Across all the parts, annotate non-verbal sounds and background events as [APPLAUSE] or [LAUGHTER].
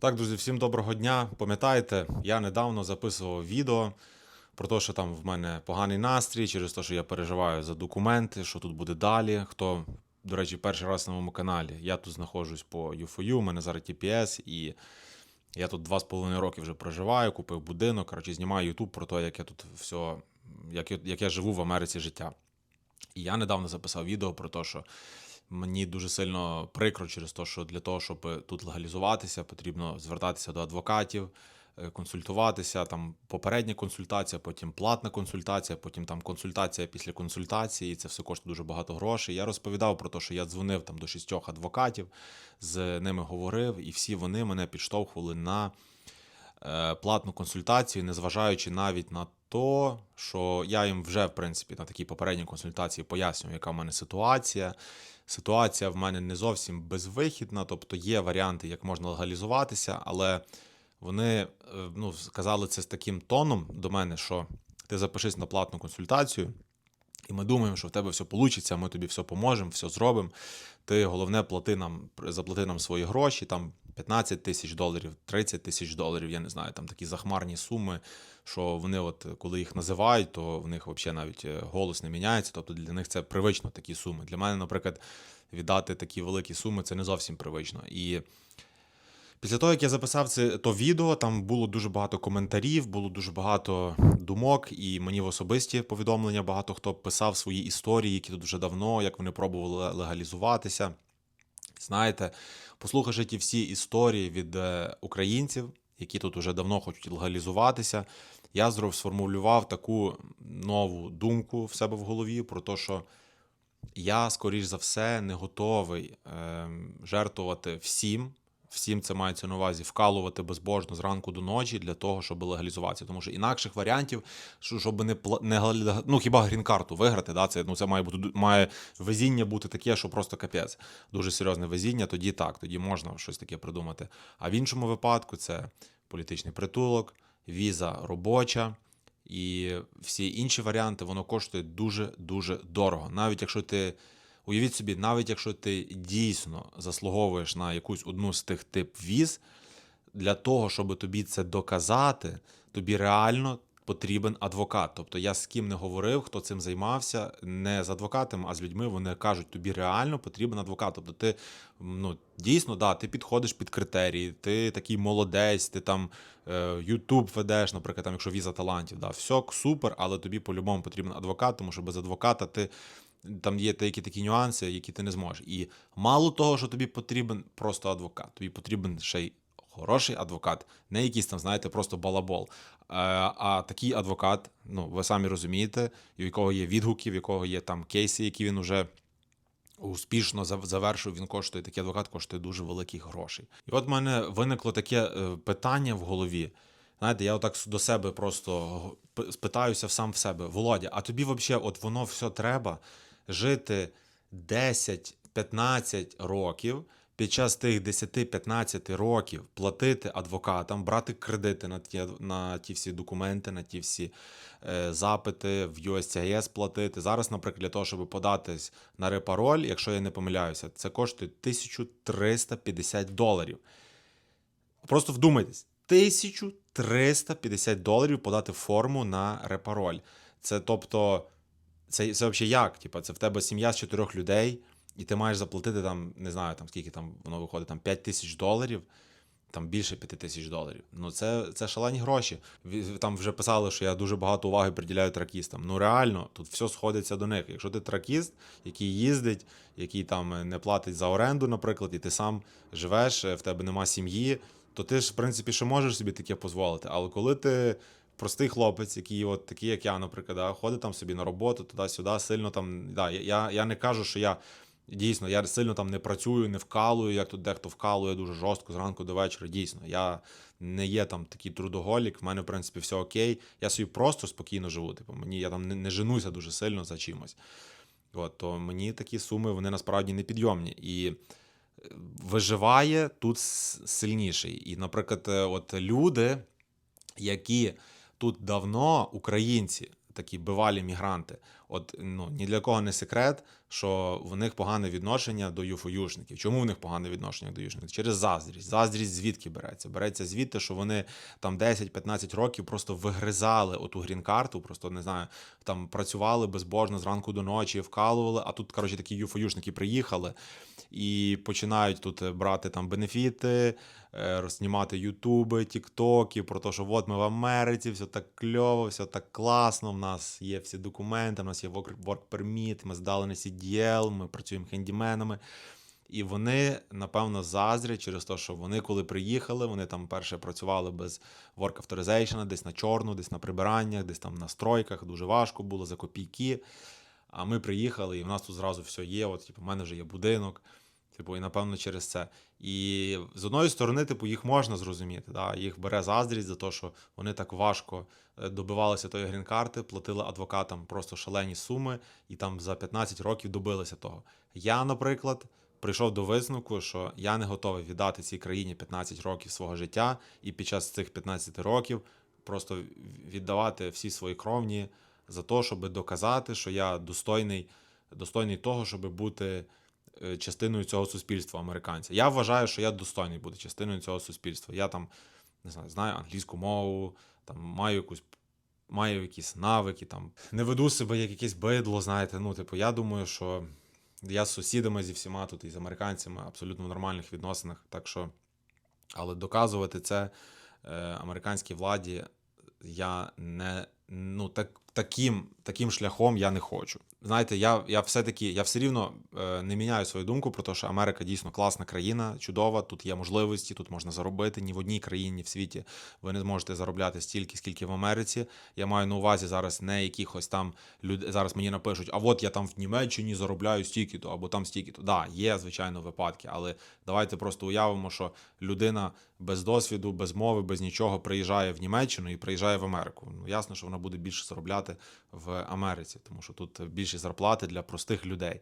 Так, друзі, всім доброго дня. Пам'ятаєте, я недавно записував відео про те, що там в мене поганий настрій, через те, що я переживаю за документи, що тут буде далі. Хто, до речі, перший раз на моєму каналі. Я тут знаходжусь по UFOU, у мене зараз TPS, і я тут два з половиною роки вже проживаю, купив будинок. Коротше, знімаю YouTube про те, як я тут все, як, я- як я живу в Америці життя. І я недавно записав відео про те, що мені дуже сильно прикро через те, що для того, щоб тут легалізуватися, потрібно звертатися до адвокатів, е, консультуватися. Там попередня консультація, потім платна консультація, потім там консультація після консультації. І це все коштує дуже багато грошей. Я розповідав про те, що я дзвонив там до шістьох адвокатів, з ними говорив, і всі вони мене підштовхували на е, платну консультацію, незважаючи навіть на то, що я їм вже, в принципі, на такій попередній консультації пояснюю, яка в мене ситуація. Ситуація в мене не зовсім безвихідна, тобто є варіанти, як можна легалізуватися, але вони е, ну, сказали це з таким тоном до мене, що ти запишись на платну консультацію, і ми думаємо, що в тебе все вийде, ми тобі все поможемо, все зробимо. Ти головне плати нам, заплати нам свої гроші, там 15 тисяч доларів, 30 тисяч доларів, я не знаю, там такі захмарні суми, що вони, от коли їх називають, то в них взагалі навіть е, голос не міняється. Тобто для них це привично такі суми. Для мене, наприклад, віддати такі великі суми це не зовсім привично. І Після того, як я записав це то відео, там було дуже багато коментарів, було дуже багато думок, і мені в особисті повідомлення багато хто писав свої історії, які тут вже давно, як вони пробували легалізуватися. Знаєте, послухавши ті всі історії від е, українців, які тут уже давно хочуть легалізуватися, я сформулював таку нову думку в себе в голові про те, що я, скоріш за все, не готовий ем, жертвувати всім. Всім це мається на увазі вкалувати безбожно зранку до ночі для того, щоб легалізуватися. Тому що інакших варіантів, щоб не не ну хіба грін-карту виграти, да, це ну це має бути має везіння бути таке, що просто капець. Дуже серйозне везіння. Тоді так, тоді можна щось таке придумати. А в іншому випадку це політичний притулок, віза робоча. І всі інші варіанти воно коштує дуже дуже дорого. Навіть якщо ти уявіть собі, навіть якщо ти дійсно заслуговуєш на якусь одну з тих тип віз, для того, щоб тобі це доказати, тобі реально потрібен адвокат. Тобто я з ким не говорив, хто цим займався, не з адвокатами, а з людьми. Вони кажуть, тобі реально потрібен адвокат. Тобто ти ну, дійсно да, ти підходиш під критерії, ти такий молодець, ти там Ютуб ведеш, наприклад, там, якщо віза талантів, да, все супер, але тобі по-любому потрібен адвокат, тому що без адвоката ти. Там є деякі такі нюанси, які ти не зможеш. І мало того, що тобі потрібен просто адвокат, тобі потрібен ще й хороший адвокат, не якийсь там, знаєте, просто балабол. Е, А такий адвокат, ну ви самі розумієте, в якого є відгуки, в якого є там кейси, які він уже успішно завершив, він коштує, такий адвокат коштує дуже великих грошей. І от в мене виникло таке е, питання в голові. Знаєте, я отак до себе просто спитаюся сам в себе: Володя, а тобі взагалі от воно все треба жити 10-15 років. Під час тих 10-15 років платити адвокатам, брати кредити на ті, на ті всі документи, на ті всі е, запити в USCIS платити. Зараз, наприклад, для того, щоб податись на репароль, якщо я не помиляюся, це коштує 1350 доларів. Просто вдумайтесь, 1350 доларів подати форму на репароль. Це тобто, це, це взагалі як? Типа, це в тебе сім'я з чотирьох людей, і ти маєш заплатити там, не знаю, там скільки там воно виходить, там 5 тисяч доларів. Там більше 5 тисяч доларів. Ну це, це шалені гроші. Там вже писали, що я дуже багато уваги приділяю тракістам. Ну реально, тут все сходиться до них. Якщо ти тракіст, який їздить, який там е, не платить за оренду, наприклад, і ти сам живеш, е, в тебе нема сім'ї, то ти ж, в принципі, ще можеш собі таке дозволити. Але коли ти простий хлопець, який, от такий, як я, наприклад, да, ходить там собі на роботу, туди-сюди, сильно там. Да, я, я не кажу, що я. Дійсно, я сильно там не працюю, не вкалую, як тут дехто вкалує дуже жорстко зранку до вечора. Дійсно, я не є там такий трудоголік, в мене, в принципі, все окей. Я собі просто спокійно живу. Типу, мені я там не, не женуся дуже сильно за чимось. От, то мені такі суми вони насправді непідйомні. І е, виживає тут сильніший. І, наприклад, е, от люди, які тут давно, українці, такі бивалі мігранти, От ну ні для кого не секрет, що в них погане відношення до юфоюшників. Чому в них погане відношення до юшників? Через заздрість. Заздрість звідки береться? Береться звідти, що вони там 10-15 років просто вигризали оту грін-карту, просто не знаю, там працювали безбожно зранку до ночі, вкалували. А тут, коротше, такі юфоюшники приїхали і починають тут е, брати там бенефіти, е, знімати ютуби, тіктоки, про те, що от ми в Америці, все так кльово, все так класно. В нас є всі документи, в нас є work permit, ми здали на CDL, ми працюємо хендіменами. І вони, напевно, заздрять через те, що вони, коли приїхали, вони там перше працювали без work authorization, десь на чорну, десь на прибираннях, десь там на стройках. Дуже важко було за копійки. А ми приїхали, і в нас тут зразу все є. От, типу, в мене вже є будинок. Типу, і напевно через це. І з одної сторони, типу, їх можна зрозуміти. Да? Їх бере заздрість за те, що вони так важко е, добивалися тої грін-карти, платили адвокатам просто шалені суми, і там за 15 років добилися того. Я, наприклад, прийшов до висновку, що я не готовий віддати цій країні 15 років свого життя, і під час цих 15 років просто віддавати всі свої кровні за те, щоб доказати, що я достойний, достойний того, щоб бути частиною цього суспільства американця. Я вважаю, що я достойний бути частиною цього суспільства. Я там не знаю, знаю англійську мову, там маю якусь. Маю якісь навики, там не веду себе як якесь бидло, знаєте. Ну, типу, я думаю, що я з сусідами зі всіма тут і з американцями абсолютно в нормальних відносинах. Так що, але доказувати це е, американській владі я не ну так, таким, таким шляхом я не хочу. Знаєте, я, я все-таки я все рівно е, не міняю свою думку про те, що Америка дійсно класна країна, чудова. Тут є можливості, тут можна заробити. Ні в одній країні в світі ви не зможете заробляти стільки, скільки в Америці. Я маю на увазі зараз не якихось там люди. Зараз мені напишуть, а от я там в Німеччині заробляю стільки-то або там стільки-то. Да, є звичайно випадки, але давайте просто уявимо, що людина без досвіду, без мови, без нічого приїжджає в Німеччину і приїжджає в Америку. Ну ясно, що вона буде більше заробляти в Америці, тому що тут більші зарплати для простих людей.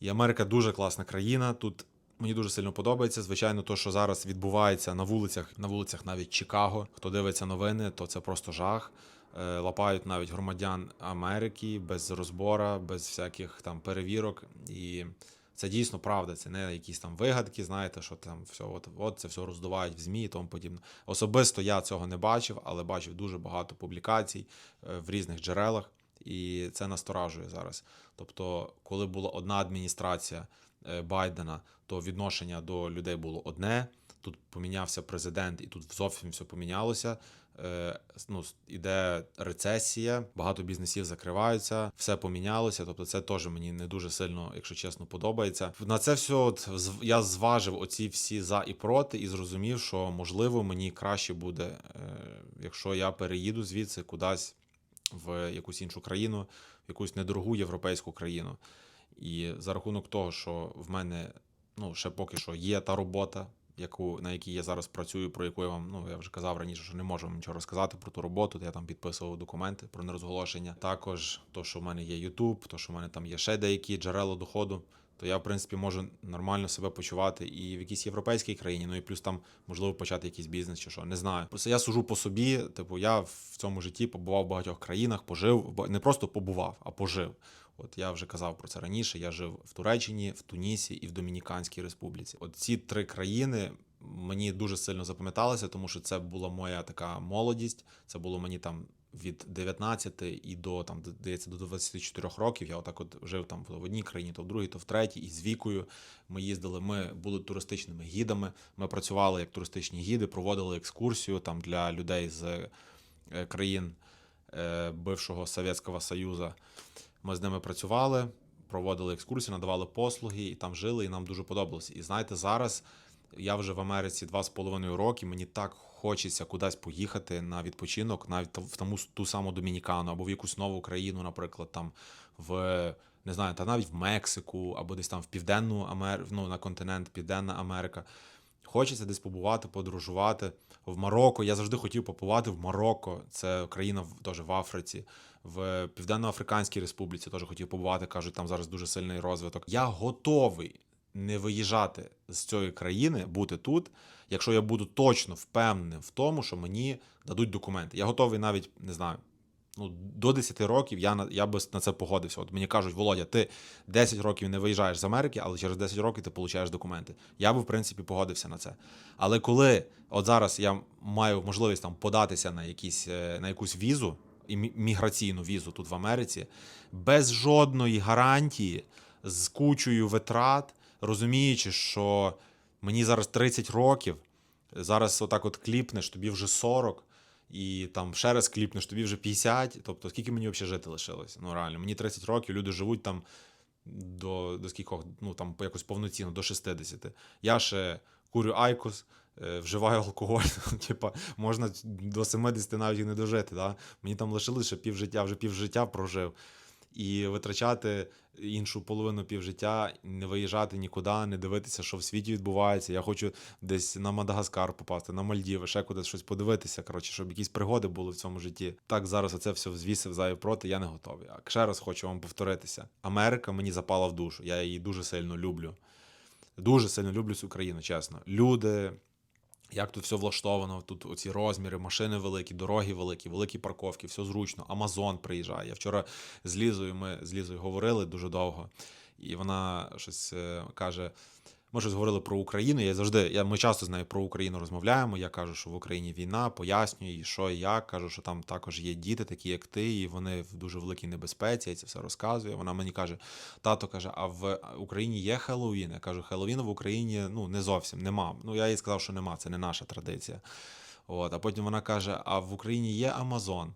І Америка дуже класна країна. Тут мені дуже сильно подобається. Звичайно, то, що зараз відбувається на вулицях, на вулицях навіть Чикаго. Хто дивиться новини, то це просто жах. Е, Лапають навіть громадян Америки без розбора, без всяких там перевірок. І це дійсно правда. Це не якісь там вигадки, знаєте, що там все, от, от це все роздувають в ЗМІ і тому подібне. Особисто я цього не бачив, але бачив дуже багато публікацій е, в різних джерелах, і це насторажує зараз. Тобто, коли була одна адміністрація е, Байдена, то відношення до людей було одне. Тут помінявся президент, і тут зовсім все помінялося. Е, ну, іде рецесія, багато бізнесів закриваються, все помінялося. Тобто, це теж мені не дуже сильно, якщо чесно, подобається. На це все от я зважив оці всі за і проти, і зрозумів, що можливо мені краще буде, е, якщо я переїду звідси кудись в якусь іншу країну, в якусь недорогу європейську країну. І за рахунок того, що в мене ну, ще поки що є та робота, яку, на якій я зараз працюю, про яку я вам, ну я вже казав раніше, що не можу вам нічого розказати про ту роботу. Я там підписував документи про нерозголошення. Також то, що в мене є YouTube, то, що в мене там є ще деякі джерела доходу. То я, в принципі, можу нормально себе почувати і в якійсь європейській країні, ну і плюс там можливо почати якийсь бізнес чи що. Не знаю. Просто я сужу по собі. Типу, я в цьому житті побував в багатьох країнах, пожив, не просто побував, а пожив. От я вже казав про це раніше. Я жив в Туреччині, в Тунісі і в Домініканській Республіці. От ці три країни мені дуже сильно запам'яталися, тому що це була моя така молодість. Це було мені там від 19 і до там здається, до 24 років. Я отак от жив там в одній країні, то в другій, то в третій. І з вікою ми їздили. Ми були туристичними гідами. Ми працювали як туристичні гіди, проводили екскурсію там для людей з е, країн е, бившого Совєтського Союзу. Ми з ними працювали, проводили екскурсії, надавали послуги і там жили, і нам дуже подобалося. І знаєте, зараз я вже в Америці два з половиною роки. Мені так хочеться кудись поїхати на відпочинок, навіть в тому ту саму Домінікану або в якусь нову країну, наприклад, там в не знаю, та навіть в Мексику, або десь там в Південну Америку, ну, на континент Південна Америка. Хочеться десь побувати, подорожувати. В Марокко. Я завжди хотів побувати в Марокко. Це країна теж в Африці. В Південно-Африканській Республіці теж хотів побувати. Кажуть, там зараз дуже сильний розвиток. Я готовий не виїжджати з цієї країни, бути тут, якщо я буду точно впевнений в тому, що мені дадуть документи. Я готовий навіть не знаю. Ну, до 10 років я, на- я би на це погодився. От мені кажуть, Володя, ти 10 років не виїжджаєш з Америки, але через 10 років ти получаєш документи. Я би, в принципі, погодився на це. Але коли от зараз я маю можливість там податися на, якісь, е, на якусь візу, міграційну візу тут в Америці, без жодної гарантії, з кучою витрат, розуміючи, що мені зараз 30 років, зараз отак от кліпнеш, тобі вже 40, і там ще раз кліпнеш, тобі вже 50. Тобто, скільки мені взагалі жити лишилось? Ну реально, мені 30 років, люди живуть там до, до скількох, ну там якось повноцінно, до 60. Я ще курю айкос, е, вживаю алкоголь. [LAUGHS] Типа, можна до 70 навіть і не дожити. Да? Мені там лишилось ще півжиття, вже півжиття прожив. І витрачати іншу половину півжиття, не виїжджати нікуди, не дивитися, що в світі відбувається. Я хочу десь на Мадагаскар попасти, на Мальдіви, ще кудись щось подивитися. Коротше, щоб якісь пригоди були в цьому житті. Так зараз оце все взвісив за і проти. Я не готовий. А ще раз хочу вам повторитися: Америка мені запала в душу. Я її дуже сильно люблю. Дуже сильно люблю цю країну, чесно. Люди, як тут все влаштовано, тут оці розміри, машини великі, дороги великі, великі парковки, все зручно. Амазон приїжджає. Я вчора з Лізою, ми з Лізою говорили дуже довго, і вона щось е, каже. Ми щось говорили про Україну. Я завжди, я, ми часто з нею про Україну розмовляємо. Я кажу, що в Україні війна, пояснюю, що і як. Кажу, що там також є діти, такі як ти, і вони в дуже великій небезпеці. Я це все розказую. Вона мені каже: тато каже: а в Україні є Хеллоуін? Я кажу, Хеллоуін в Україні ну не зовсім нема. Ну я їй сказав, що нема, це не наша традиція. От, а потім вона каже: А в Україні є Амазон?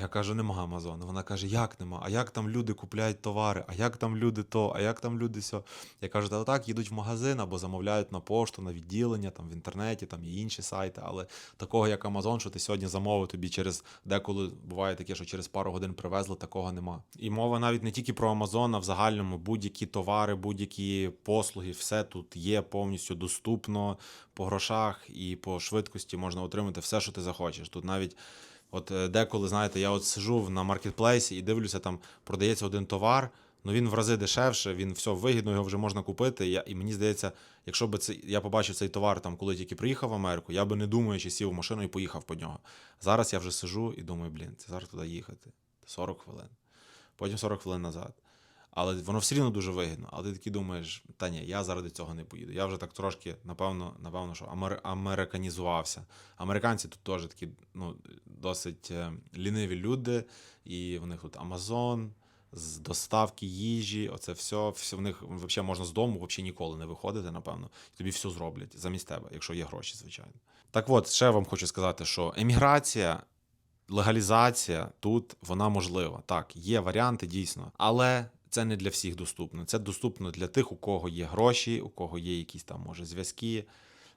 Я кажу, нема Амазону. Вона каже, як нема? А як там люди купляють товари? А як там люди то? А як там люди сьо? Я кажу, та отак їдуть в магазин або замовляють на пошту, на відділення, там в інтернеті, там є інші сайти, але такого як Амазон, що ти сьогодні замовив тобі через деколи буває таке, що через пару годин привезли, такого нема. І мова навіть не тільки про Амазон, а в загальному будь-які товари, будь-які послуги, все тут є повністю доступно по грошах і по швидкості можна отримати все, що ти захочеш. Тут навіть. От е, деколи, знаєте, я от сижу на маркетплейсі і дивлюся, там продається один товар, ну він в рази дешевше, він все вигідно, його вже можна купити. Я, і мені здається, якщо б це я побачив цей товар там, коли тільки приїхав в Америку, я би не думаючи сів в машину і поїхав по нього. Зараз я вже сижу і думаю, блін, це зараз туди їхати. 40 хвилин. Потім 40 хвилин назад. Але воно все рівно дуже вигідно. Але ти такий думаєш, та ні, я заради цього не поїду. Я вже так трошки, напевно, напевно, що амер... американізувався. Американці тут теж такі ну, досить е, ліниві люди, і в них тут Амазон, з доставки їжі, оце все, все в них взагалі можна з дому взагалі ніколи не виходити, напевно. І тобі все зроблять замість тебе, якщо є гроші, звичайно. Так от, ще вам хочу сказати, що еміграція легалізація тут вона можлива. Так, є варіанти дійсно, але це не для всіх доступно. Це доступно для тих, у кого є гроші, у кого є якісь там може зв'язки.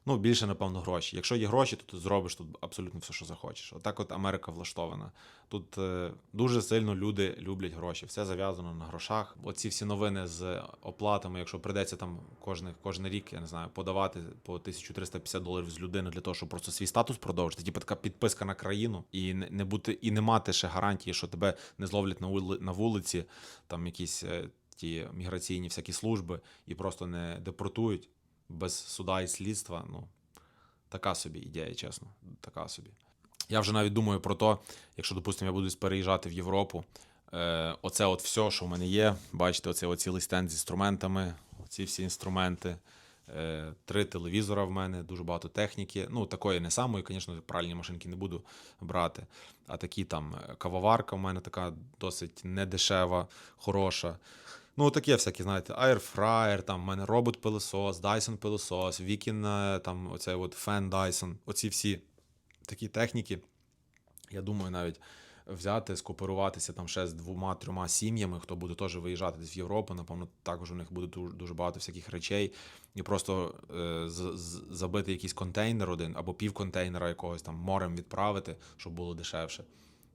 Ну, більше, напевно, гроші. Якщо є гроші, то ти зробиш тут абсолютно все, що захочеш. Отак от Америка влаштована. Тут е, дуже сильно люди люблять гроші. Все зав'язано на грошах. Оці всі новини з оплатами, якщо прийдеться там кожен, кожен рік, я не знаю, подавати по 1350 доларів з людини для того, щоб просто свій статус продовжити. Типу така підписка на країну і не, не бути і не мати ще гарантії, що тебе не зловлять на вулиці, там якісь е, ті міграційні всякі служби і просто не депортують без суда і слідства. Ну така собі ідея, чесно. Така собі. Я вже навіть думаю про те, якщо, допустимо, я буду переїжджати в Європу. Е, оце от все, що в мене є. Бачите, оце цілий стенд з інструментами, ці всі інструменти. Е, три телевізора в мене, дуже багато техніки. Ну, такої не самої, звісно, пральні машинки не буду брати. А такі там кавоварка в мене така досить недешева, хороша. Ну, таке всякі, знаєте, аерфраєр, там в мене робот-пилосос, Dyson пилосос, Вікін, е, там оцей от фен Dyson, оці всі такі техніки. Я думаю, навіть взяти, скооперуватися там ще з двома-трьома сім'ями, хто буде теж виїжджати в Європу. Напевно, також у них буде дуже, багато всяких речей, і просто е, забити якийсь контейнер один або пів контейнера якогось там морем відправити, щоб було дешевше.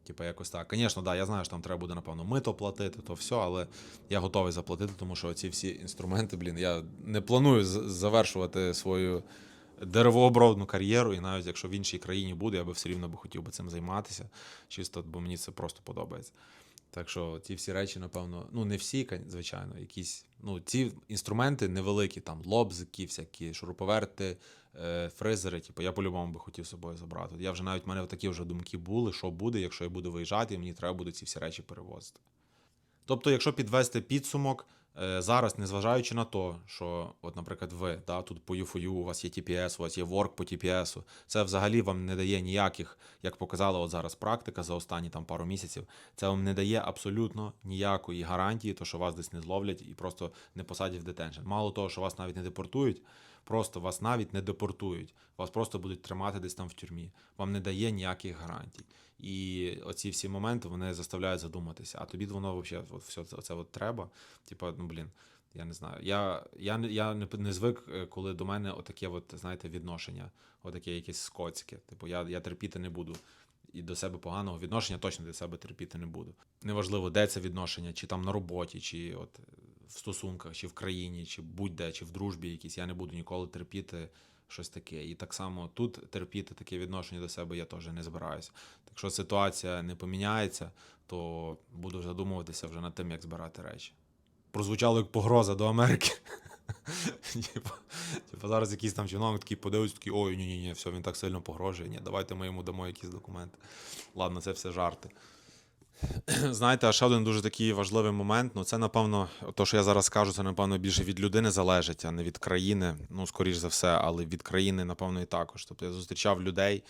Типа якось так. Звісно, да, я знаю, що там треба буде, напевно, мито платити, то все, але я готовий заплатити, тому що ці всі інструменти, блін, я не планую завершувати свою деревообробну кар'єру, і навіть якщо в іншій країні буде, я би все рівно би хотів би цим займатися. Чисто, бо мені це просто подобається. Так що ці всі речі, напевно, ну не всі, звичайно, якісь. Ну, ці інструменти невеликі, там лобзики, всякі шуруповерти, е, фрезери. Типу, я по-любому би хотів з собою забрати. Я вже навіть в мене такі вже думки були, що буде, якщо я буду виїжджати, і мені треба буде ці всі речі перевозити. Тобто, якщо підвести підсумок, зараз, незважаючи на те, що, от, наприклад, ви да, тут по UFU, у вас є TPS, у вас є work по TPS, це взагалі вам не дає ніяких, як показала от зараз практика за останні там пару місяців, це вам не дає абсолютно ніякої гарантії, то що вас десь не зловлять і просто не посадять в детеншн. Мало того, що вас навіть не депортують, просто вас навіть не депортують, вас просто будуть тримати десь там в тюрмі. Вам не дає ніяких гарантій. І оці всі моменти вони заставляють задуматися. А тобі воно взагалі от все це, от треба. Типа, ну блін, я не знаю. Я, я, я не, не звик, е, коли до мене отаке, от, знаєте, відношення, отаке якесь скотське. Типу, я, я терпіти не буду. І до себе поганого відношення точно до себе терпіти не буду. Неважливо, де це відношення, чи там на роботі, чи от в стосунках, чи в країні, чи будь-де, чи в дружбі якійсь. Я не буду ніколи терпіти щось таке. І так само тут терпіти таке відношення до себе я теж не збираюся. Якщо ситуація не поміняється, то буду задумуватися вже над тим, як збирати речі. Прозвучало як погроза до Америки. Типа, [LAUGHS] типа зараз якийсь там чиновник такий подивиться, такий, ой, ні, ні, ні, все, він так сильно погрожує. Ні, давайте ми йому дамо якісь документи. Ладно, це все жарти. [CLEARS THROAT] Знаєте, а ще один дуже такий важливий момент. Ну, це, напевно, то, що я зараз скажу, це, напевно, більше від людини залежить, а не від країни. Ну, скоріш за все, але від країни, напевно, і також. Тобто я зустрічав людей,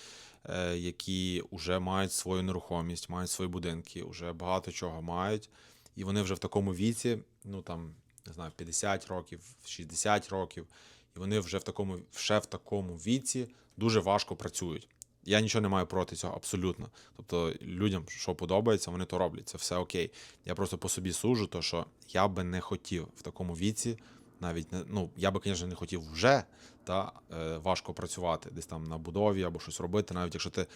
е, які вже мають свою нерухомість, мають свої будинки, вже багато чого мають. І вони вже в такому віці, ну там, не знаю, 50 років, 60 років, і вони вже в такому, ще в такому віці дуже важко працюють. Я нічого не маю проти цього абсолютно. Тобто людям, що подобається, вони то роблять. Це все окей. Я просто по собі сужу, то що я би не хотів в такому віці, навіть не ну я би, звісно, не хотів вже та е, важко працювати десь там на будові або щось робити, навіть якщо ти.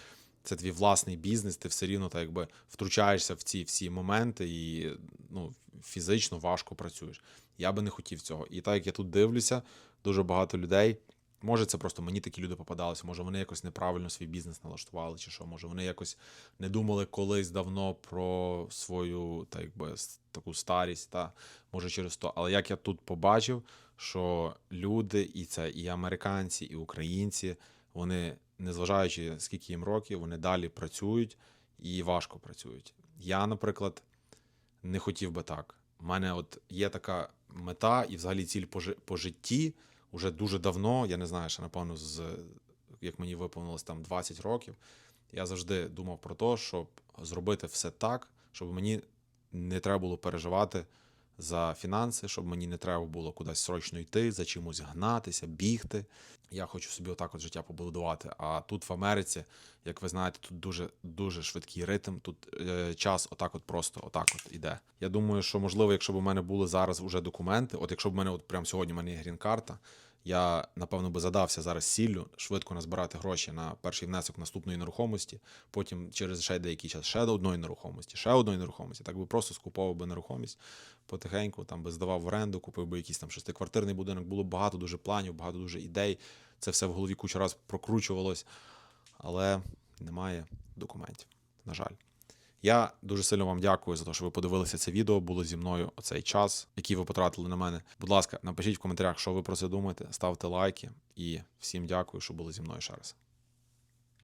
Це твій власний бізнес, ти все рівно так якби втручаєшся в ці всі моменти і ну, фізично важко працюєш. Я би не хотів цього. І так як я тут дивлюся, дуже багато людей. Може, це просто мені такі люди попадалися, може вони якось неправильно свій бізнес налаштували, чи що, може вони якось не думали колись давно про свою так якби, таку старість, та може через то. Але як я тут побачив, що люди, і це і американці, і українці, вони, незважаючи скільки їм років, вони далі працюють і важко працюють. Я, наприклад, не хотів би так. У мене от є така мета і взагалі ціль по, жи- по житті уже дуже давно. Я не знаю, ще напевно, з як мені виповнилось там 20 років. Я завжди думав про те, щоб зробити все так, щоб мені не треба було переживати за фінанси, щоб мені не треба було кудись срочно йти, за чимось гнатися, бігти. Я хочу собі отак от життя побудувати. А тут в Америці, як ви знаєте, тут дуже дуже швидкий ритм. Тут е, час отак, от просто отак от іде. Я думаю, що можливо, якщо б у мене були зараз вже документи, от якщо б у мене от прямо сьогодні в мене грін-карта, я напевно би задався зараз сіллю швидко назбирати гроші на перший внесок наступної нерухомості, потім через ще деякий час ще до одної нерухомості, ще одної нерухомості. Так би просто скуповував би нерухомість потихеньку, там би здавав в оренду, купив би якийсь там шестиквартирний будинок. Було багато дуже планів, багато дуже ідей. Це все в голові кучу раз прокручувалось, але немає документів. На жаль. Я дуже сильно вам дякую за те, що ви подивилися це відео, були зі мною оцей час, який ви потратили на мене. Будь ласка, напишіть в коментарях, що ви про це думаєте, ставте лайки і всім дякую, що були зі мною ще раз.